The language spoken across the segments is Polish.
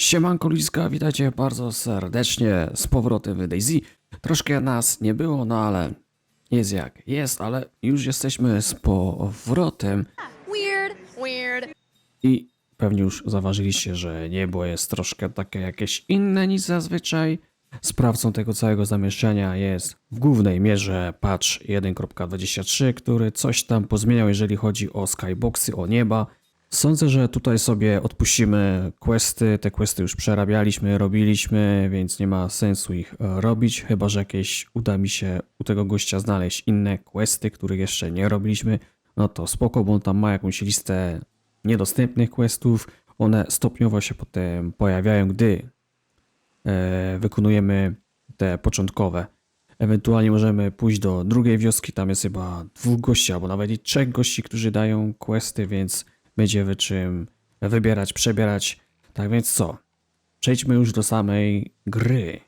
Siemanko Liska, witajcie bardzo serdecznie z powrotem w Daisy. Troszkę nas nie było, no ale jest jak jest, ale już jesteśmy z powrotem Weird, weird. i pewnie już zauważyliście, że niebo jest troszkę takie jakieś inne niż zazwyczaj. Sprawcą tego całego zamieszczenia jest w głównej mierze patch 1.23, który coś tam pozmieniał, jeżeli chodzi o skyboxy, o nieba. Sądzę, że tutaj sobie odpuścimy questy. Te questy już przerabialiśmy, robiliśmy, więc nie ma sensu ich e, robić, chyba że jakieś uda mi się u tego gościa znaleźć inne questy, których jeszcze nie robiliśmy. No to spoko, bo on tam ma jakąś listę niedostępnych questów. One stopniowo się potem pojawiają, gdy e, wykonujemy te początkowe. Ewentualnie możemy pójść do drugiej wioski, tam jest chyba dwóch gości, albo nawet i trzech gości, którzy dają questy, więc będzie czym wybierać, przebierać. Tak więc co? Przejdźmy już do samej gry.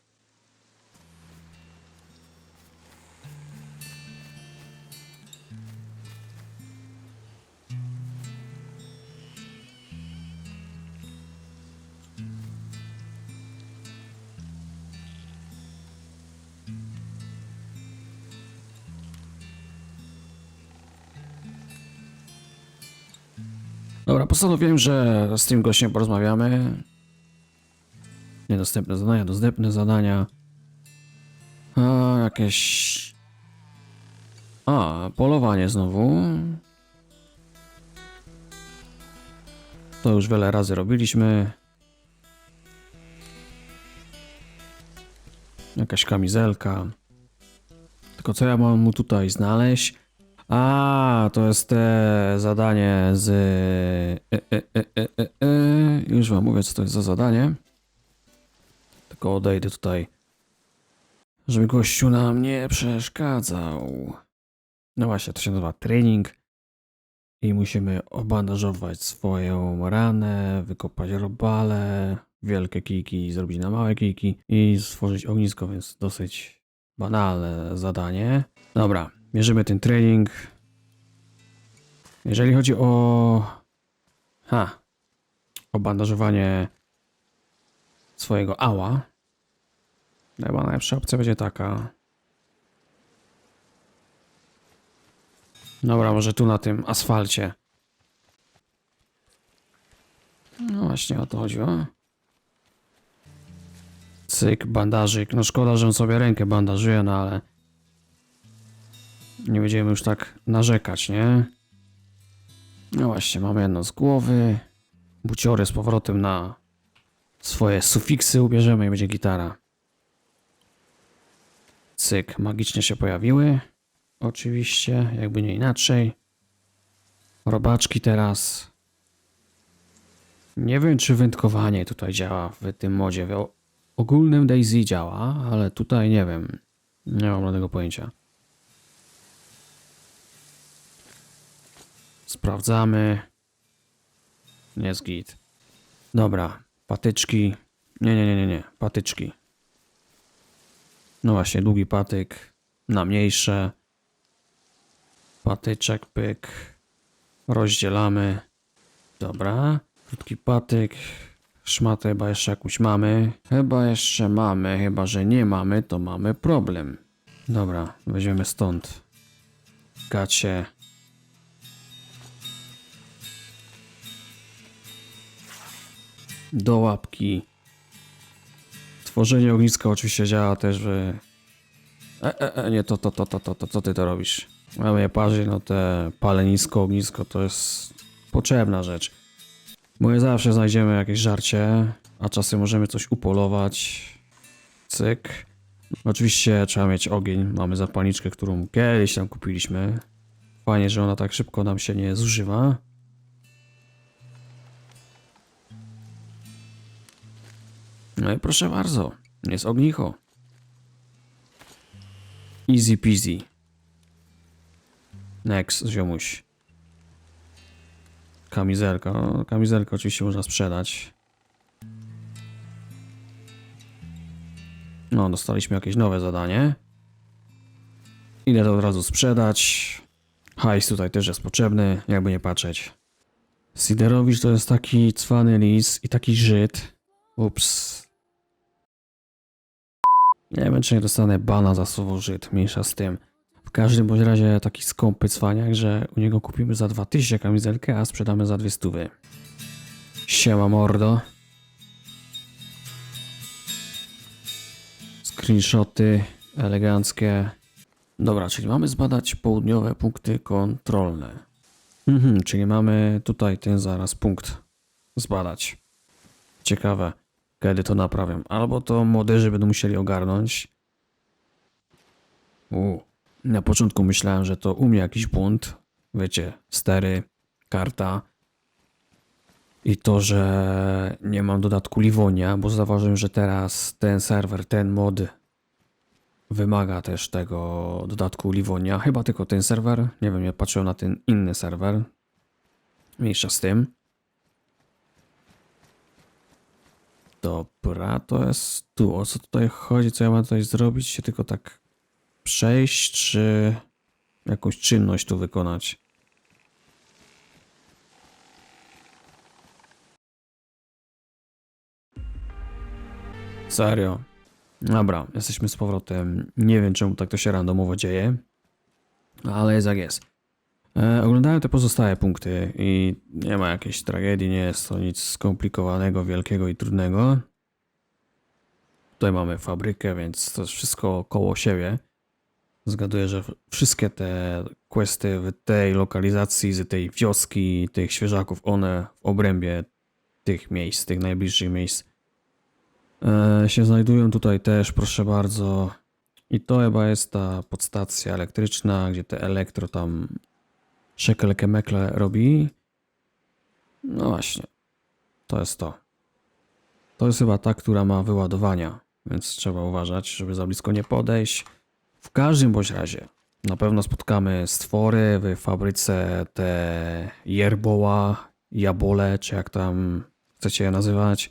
Dobra, postanowiłem, że z tym gościem porozmawiamy. Niedostępne zadania, dostępne zadania. A, jakieś... A, polowanie znowu. To już wiele razy robiliśmy. Jakaś kamizelka. Tylko co ja mam mu tutaj znaleźć? A, to jest te zadanie z. E, e, e, e, e, e. Już wam mówię, co to jest za zadanie. Tylko odejdę tutaj, żeby gościu nam nie przeszkadzał. No właśnie, to się nazywa trening. I musimy obandażować swoją ranę, wykopać robale, wielkie kijki zrobić na małe kijki i stworzyć ognisko, więc dosyć banalne zadanie. Dobra, mierzymy ten trening. Jeżeli chodzi o. Ha. O bandażowanie swojego ała. Chyba najlepsza opcja będzie taka. Dobra, może tu na tym asfalcie. No właśnie o to chodziło. Cyk, bandażyk. No szkoda, że on sobie rękę bandażuje, no ale nie będziemy już tak narzekać, nie? No właśnie, mamy jedno z głowy. Buciory z powrotem na swoje sufiksy ubierzemy i będzie gitara. Cyk, magicznie się pojawiły. Oczywiście, jakby nie inaczej. Robaczki teraz. Nie wiem, czy wędkowanie tutaj działa w tym modzie. W ogólnym Daisy działa, ale tutaj nie wiem. Nie mam żadnego pojęcia. Sprawdzamy. Nie jest git. Dobra, patyczki. Nie, nie, nie, nie, nie. Patyczki. No właśnie, długi patyk na mniejsze. Patyczek, pyk. Rozdzielamy. Dobra. Krótki patyk. Szmatę chyba jeszcze jakąś mamy. Chyba jeszcze mamy, chyba że nie mamy, to mamy problem. Dobra, weźmiemy stąd. Gacie. Do łapki. Tworzenie ogniska oczywiście działa też w... E, e, e, nie, to, to, to, to, to, to, co ty to robisz? Mamy je parzy, no te palenisko, ognisko to jest potrzebna rzecz. Bo my zawsze znajdziemy jakieś żarcie, a czasem możemy coś upolować. Cyk. Oczywiście trzeba mieć ogień. Mamy zapalniczkę, którą kiedyś tam kupiliśmy. Fajnie, że ona tak szybko nam się nie zużywa. No i proszę bardzo, jest ognicho. Easy peasy. Next, ziomuś. Kamizelka. No, kamizelkę oczywiście można sprzedać. No, dostaliśmy jakieś nowe zadanie. Idę to od razu sprzedać. Hajs tutaj też jest potrzebny, jakby nie patrzeć. Siderowicz to jest taki cwany lis i taki Żyd, Ups. Nie wiem, czy nie dostanę bana za słowo Żyd, mniejsza z tym. W każdym bądź razie taki skąpy cwaniak, że u niego kupimy za 2000 kamizelkę, a sprzedamy za 200. Siema mordo. Screenshoty eleganckie. Dobra, czyli mamy zbadać południowe punkty kontrolne. Mhm, czyli mamy tutaj ten zaraz punkt zbadać. Ciekawe, kiedy to naprawią. Albo to młodzieży będą musieli ogarnąć. U. Na początku myślałem, że to u mnie jakiś błąd. Wiecie, stery, karta. I to, że nie mam dodatku Livonia, bo zauważyłem, że teraz ten serwer, ten mod wymaga też tego dodatku Livonia. Chyba tylko ten serwer. Nie wiem, nie patrzyłem na ten inny serwer. Mniejsza z tym. Dobra, to jest tu. O co tutaj chodzi? Co ja mam tutaj zrobić? Się tylko tak przejść, czy jakąś czynność tu wykonać? Serio. Dobra, jesteśmy z powrotem. Nie wiem, czemu tak to się randomowo dzieje, ale jest jak jest. E, oglądałem te pozostałe punkty i nie ma jakiejś tragedii, nie jest to nic skomplikowanego, wielkiego i trudnego. Tutaj mamy fabrykę, więc to jest wszystko koło siebie. Zgaduję, że wszystkie te questy w tej lokalizacji, z tej wioski, tych świeżaków, one w obrębie tych miejsc, tych najbliższych miejsc e, się znajdują tutaj też, proszę bardzo. I to chyba jest ta podstacja elektryczna, gdzie te elektro tam szekelkę mekle robi. No właśnie, to jest to. To jest chyba ta, która ma wyładowania, więc trzeba uważać, żeby za blisko nie podejść. W każdym bądź razie, na pewno spotkamy stwory w fabryce te jerboła, jabole, czy jak tam chcecie je nazywać.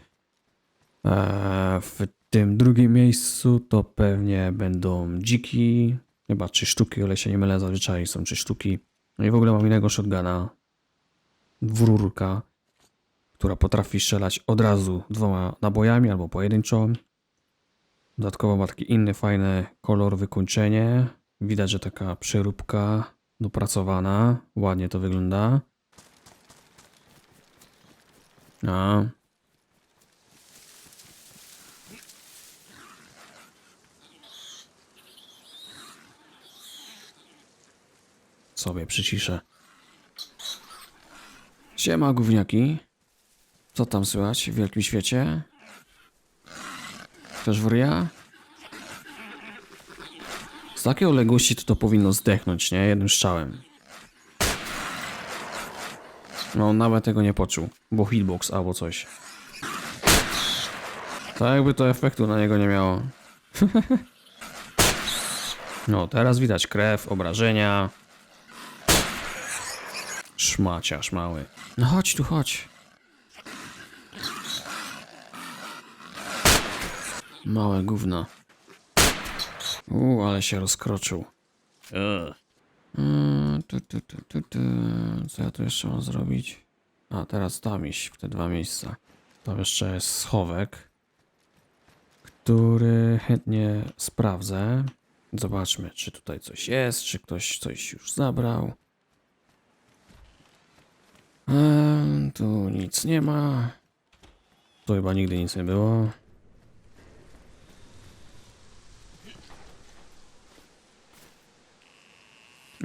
Eee, w tym drugim miejscu to pewnie będą dziki, chyba trzy sztuki, o ile się nie mylę, zazwyczaj są trzy sztuki. No i w ogóle mam innego shotguna, dwururka, która potrafi strzelać od razu dwoma nabojami albo pojedynczo. Dodatkowo ma taki inny fajny kolor, wykończenie. Widać, że taka przeróbka dopracowana. Ładnie to wygląda. A, sobie przyciszę. Siema gówniaki. Co tam słychać w wielkim świecie? Ktoś wryja? Z takiej odległości to to powinno zdechnąć, nie? Jednym strzałem. No, nawet tego nie poczuł. Bo hitbox albo coś. Tak jakby to efektu na niego nie miało. no, teraz widać krew, obrażenia. Szmaciarz mały. No chodź tu, chodź. Małe gówno. Uuu, ale się rozkroczył. Mm, tu, tu, tu, tu, tu. Co ja tu jeszcze mam zrobić? A, teraz tam iść, w te dwa miejsca. Tam jeszcze jest schowek, który chętnie sprawdzę. Zobaczmy, czy tutaj coś jest, czy ktoś coś już zabrał. Eee, tu nic nie ma. Tu chyba nigdy nic nie było.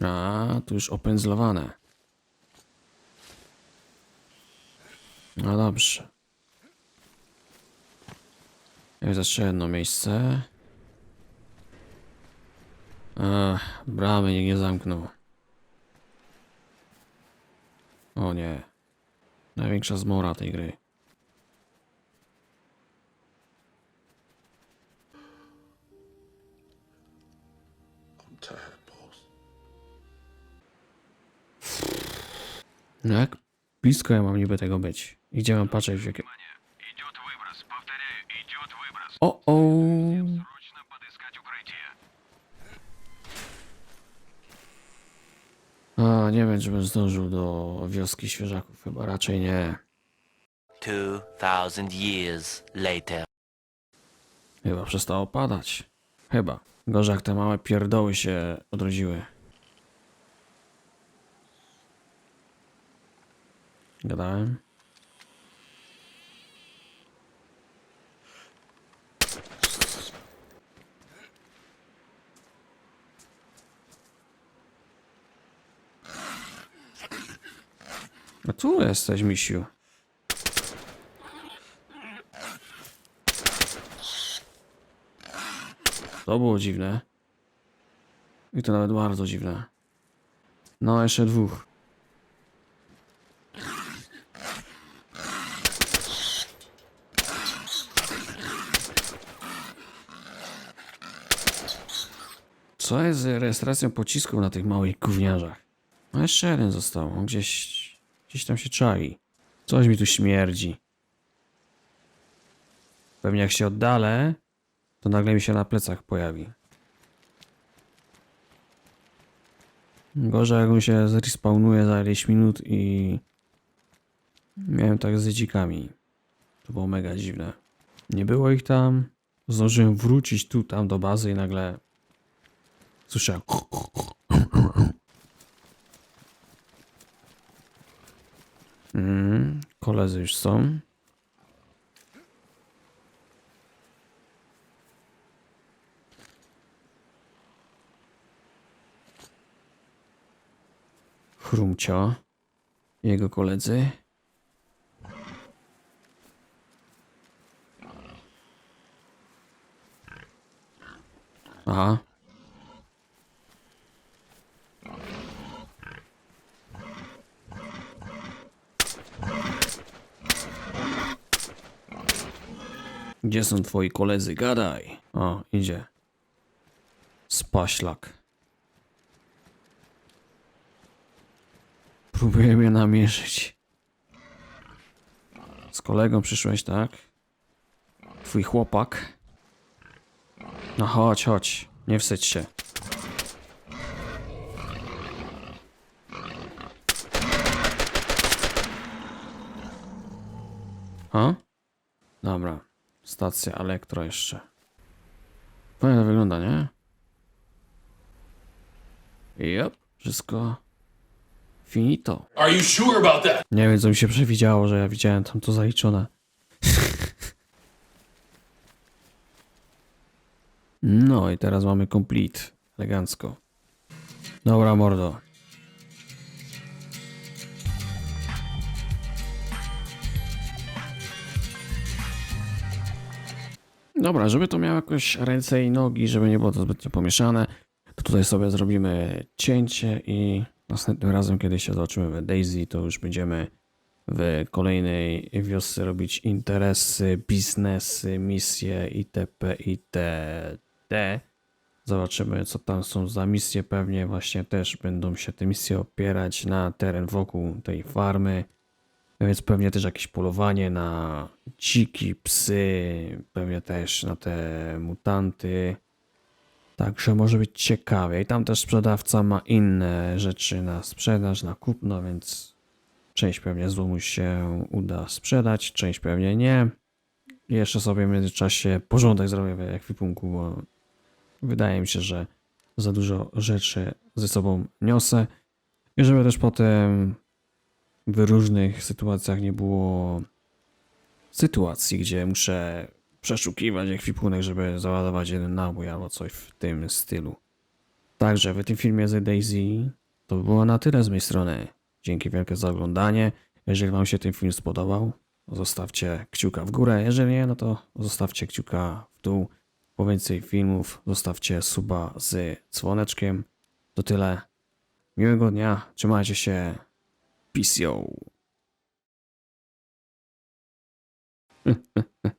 A, tu już opędzlowane. No dobrze. Jest jeszcze jedno miejsce. Ech, bramy nikt nie zamknął. O nie. Największa zmora tej gry. No jak blisko ja mam niby tego być? I gdzie mam patrzeć? W jakie... O, o. A, nie wiem, czy bym zdążył do wioski świeżaków. Chyba raczej nie. 2,000 years later. Chyba przestało padać. Chyba. Gorzej jak te małe pierdoły się odrodziły. Gadałem? A tu jesteś, misiu. To było dziwne. I to nawet bardzo dziwne. No, jeszcze dwóch. Co jest z rejestracją pocisków na tych małych gówniarzach? No jeszcze jeden został. On gdzieś, gdzieś tam się czai. Coś mi tu śmierdzi. Pewnie jak się oddalę, to nagle mi się na plecach pojawi. Gorzej jak on się zrespawnuje za ileś minut i miałem tak z dzikami. To było mega dziwne. Nie było ich tam. Zdążyłem wrócić tu, tam do bazy i nagle słyszałem. Mm, koledzy już są. Chrumcio, jego koledzy. Aha. Gdzie są twoi koledzy? Gadaj. O, idzie. Spaślak. Próbuję mnie namierzyć. Z kolegą przyszłeś, tak? Twój chłopak. No chodź, chodź. Nie wstydź się. Stacja elektro jeszcze. Fajnie to wygląda, nie? Yep. Wszystko finito. Are you sure about that? Nie wiem, co mi się przewidziało, że ja widziałem tam to zaliczone. No i teraz mamy complete. Elegancko. Dobra, mordo. Dobra, żeby to miało jakoś ręce i nogi, żeby nie było to zbytnio pomieszane, to tutaj sobie zrobimy cięcie i następnym razem, kiedy się zobaczymy w Daisy, to już będziemy w kolejnej wiosce robić interesy, biznesy, misje itp. itd. Zobaczymy, co tam są za misje. Pewnie właśnie też będą się te misje opierać na teren wokół tej farmy. Więc pewnie też jakieś polowanie na dziki, psy, pewnie też na te mutanty. Także może być ciekawie. I tam też sprzedawca ma inne rzeczy na sprzedaż, na kupno, więc część pewnie złomu się uda sprzedać, część pewnie nie. Jeszcze sobie w międzyczasie porządek zrobię w ekwipunku, bo wydaje mi się, że za dużo rzeczy ze sobą niosę. I żeby też potem w różnych sytuacjach nie było sytuacji, gdzie muszę przeszukiwać ekwipunek, żeby załadować jeden nabój albo coś w tym stylu. Także w tym filmie z Daisy to by było na tyle z mojej strony. Dzięki wielkie za oglądanie. Jeżeli Wam się ten film spodobał, zostawcie kciuka w górę. Jeżeli nie, no to zostawcie kciuka w dół. Po więcej filmów zostawcie suba z dzwoneczkiem. To tyle. Miłego dnia. Trzymajcie się. Yo.